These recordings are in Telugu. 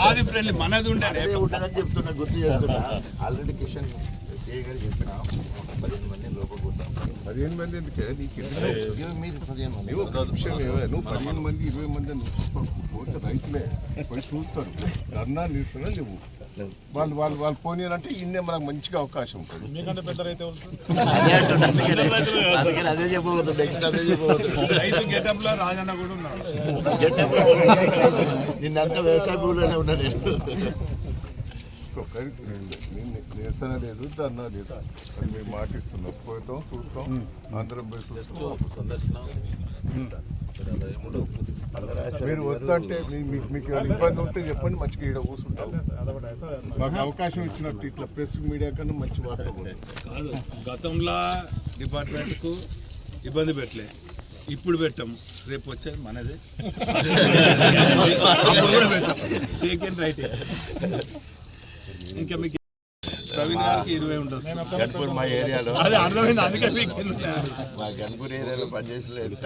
ఆది ఫ్రెండ్లీ మనది ఉండే అదే ఉంటుందని చెప్తున్నా గుర్తు చేస్తున్నా. ఆల్రెడీ కిషన్ ఏ గారు చెప్పిన పదిహేను మంది ఎందుకే? నీకు నువ్వు నువ్వు పదిహేను మంది. ఇరవై మంది అని నువ్వు పోతే రైతులే. పోయి చూస్తారు. ధర్నా తీస్తున్నా లేవు? వాళ్ళు వాళ్ళు వాళ్ళు పోనీరంటే ఇన్నే మనకు మంచిగా అవకాశం ఉంటుంది. అంటున్నా అందుకనే అందుకని అదే చెప్పబోతుంది నెక్స్ట్ అదే చెప్పబోతుంది రైతు రాజన్న కూడా ఉన్నాడు. నిన్నంతా వ్యవసాయ భూమిలోనే ఉన్నా నేను నిరసన లేదు ధర్నా లేదు మేము మాటిస్తున్నాం. పోతాం చూస్తాం అందరం పోయి చూస్తాం. మీరు వద్దంటే మీకు మీకు ఇబ్బంది ఉంటే చెప్పండి మంచిగా ఇక్కడ కూర్చుంటాం మాకు అవకాశం ఇచ్చినట్టు ఇట్లా ప్రెస్ మీడియా కన్నా మంచి వార్త. కాదు గతంలో డిపార్ట్మెంట్కు ఇబ్బంది పెట్టలే. ఇప్పుడు పెట్టాం. రేపు వచ్చేది మనదే. అప్పుడు కూడా పెట్టాం. సెకండ్ రైట్ ఇంకా మీకు ప్రవీణ్ గారికి ఇరవై ఉండొచ్చు. గన్పూర్ మా ఏరియాలో. అదే అర్థమైంది అందుకే మీకు ఎన్ని ఉన్నాయి? మా గన్పూర్ ఏరియాలో పనిచేసిన ఎంత?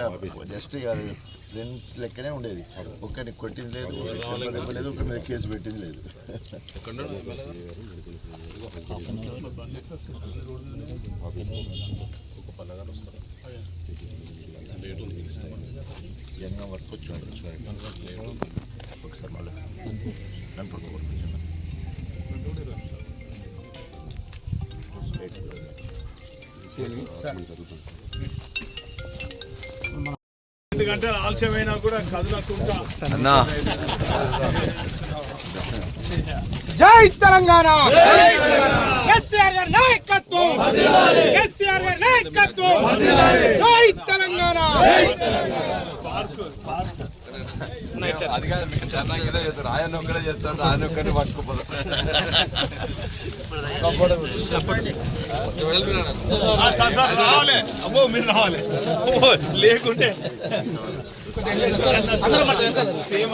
జస్ట్ కాదు ఫ్రెండ్స్ లెక్కనే ఉండేది. ఒక్కడిని కొట్టింది లేదు లేదు ఒక మీద కేసు పెట్టింది లేదు. జంగం వరకు వచ్చాడు ఒకసారి మళ్ళీ. ఎందుకంటే ఆలస్యమైనా కూడా కదలకుండా జై తెలంగాణ! కేసీఆర్ గారి నాయకత్వం! కేసీఆర్ గారి నాయకత్వం! జై తెలంగాణ! ఆయన ఒక్కడే చేస్తాడు ఆయన ఒక్కడే పట్టుకుపోతాడు ఆ, సార్, సార్, రావాలి అబ్బో మీరు రావాలి లేకుంటే సేమ్ సేమ్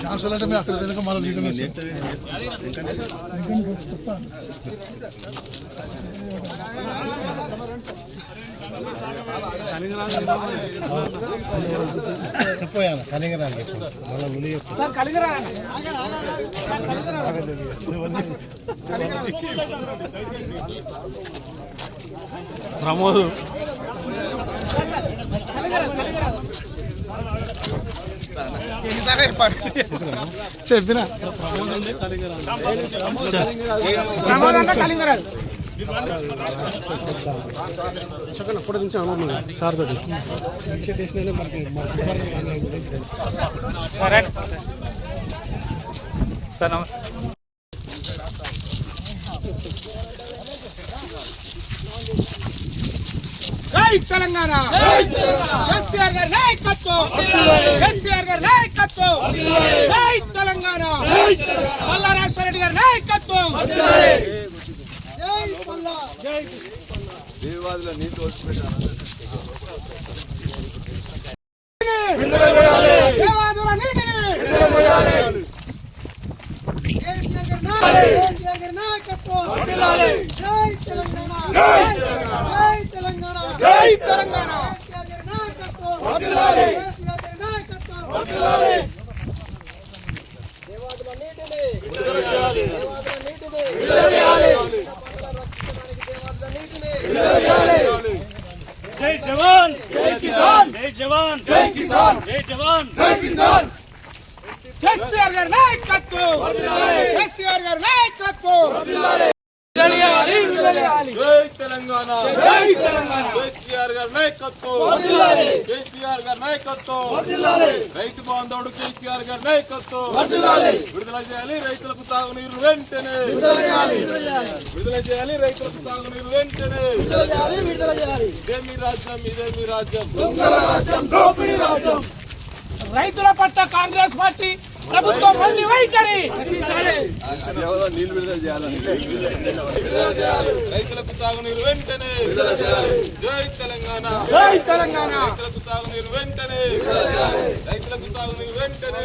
క్యాన్సల్ అంటే మేము అక్కడ తినక మళ్ళీ రిటర్న్ చెప్పాను కలిగరానికి మళ్ళీ కలిగరా ప్రమోద్ చెప్పిన? ప్రమోద్ అన్న కలింగరాజు ఫోటో నుంచి సార్ తోటి సార్ జై తెలంగాణ! కేసీఆర్ గారి నాయకత్వం! కేసీఆర్ గారి నాయకత్వం! జై తెలంగాణ! మల్లారాజేశ్వర రెడ్డి గారి నాయకత్వం! జీవాదుల నీళ్ళు వచ్చిపెట్టాలి జై తెలంగాణ. జై తెలంగాణ. కిసాన్ కేసీఆర్ గారి నాయకత్వం. కేసీఆర్ గారి నాయకత్వం. జై తెలంగాణ. జై తెలంగాణ. కేసీఆర్ గారి నాయకత్వం. కేసీఆర్ గారి నాయకత్వం. రైతు బాంధవుడు కేసీఆర్ గారి నాయకత్వం. విడుదల చేయాలి రైతులకు తాగునీరు వెంటనే. విడుదల చేయాలి. రైతులకు తాగునీరు వెంటనే. ఇదే మీ రాజ్యం ఇదే మీ రాజ్యం. దొంగల రాజ్యం దోపిడీ రాజ్యం. రైతుల పట్ల కాంగ్రెస్ పార్టీ ప్రభుత్వం మళ్ళీ వైఖరి. రైతులకు తాగునీరు వెంటనే. జై తెలంగాణ. జై తెలంగాణ. రైతులకు తాగునీరు వెంటనే. రైతులకు తాగునీరు వెంటనే.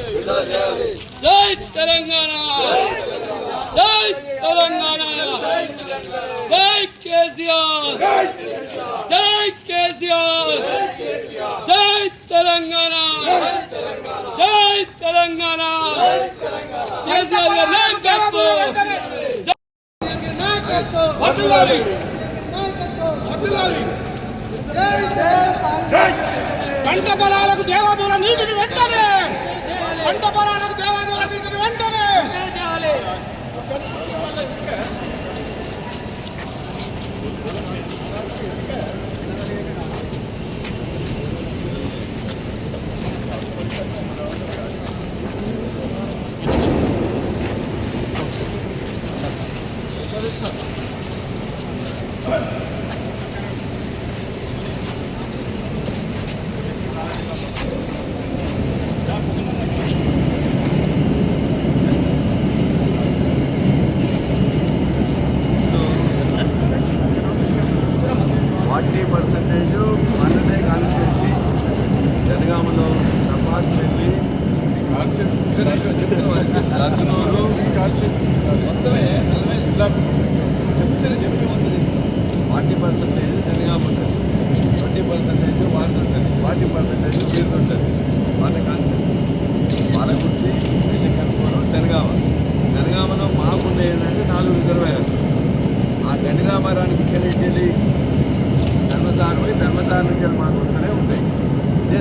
జై తెలంగాణ. జై తెలంగాణ. జై కేసీఆర్. జై కేసీఆర్. నాయకత్వం వర్ధిల్లాలి పంట పొలాలకు దేవాదూర నీటిని వెంటనే. పంట పొలాలకు దేవాదూర నీటిని వెంటనే. చేయాలి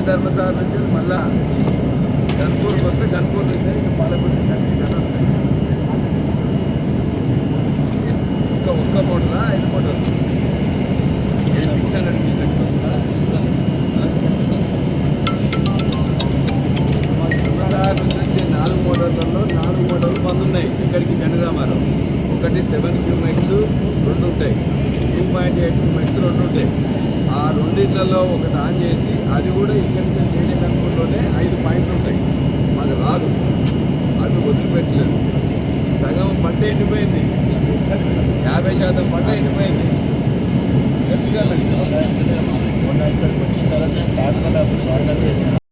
ధర్మసాగర్ నుంచి మళ్ళా గన్పూర్కి వస్తే గన్పూర్ నుంచి ఇంకా పాలకుర్తి వస్తాయి. ఇంకా ఒక్క మోటలా ఐదు మోటార్లు సిక్స్ హండ్రెడ్ క్యూసెక్ నుంచి వచ్చే నాలుగు మోటార్లలో నాలుగు మోటార్లు బంద్ ఉన్నాయి. ఇక్కడికి గండిరామారావు ఒకటి సెవెన్ క్యూమెక్స్ రెండు ఉంటాయి. టూ పాయింట్ ఎయిట్ క్యూమెక్స్ రెండు ఉంటాయి. ఆ రెండిట్లలో ఒకటి ఆన్ చేసి అది కూడా ఇక్కడికి స్టేడియం అనుకుంటూనే ఐదు పాయింట్లు ఉంటాయి. మాకు రాదు. అది వదిలిపెట్టలేదు. సగం పంట ఎండిపోయింది. యాభై శాతం పంట ఎండిపోయింది. తెలుసుకోవాలి మొన్న ఇక్కడికి వచ్చిన తర్వాత పుల్లల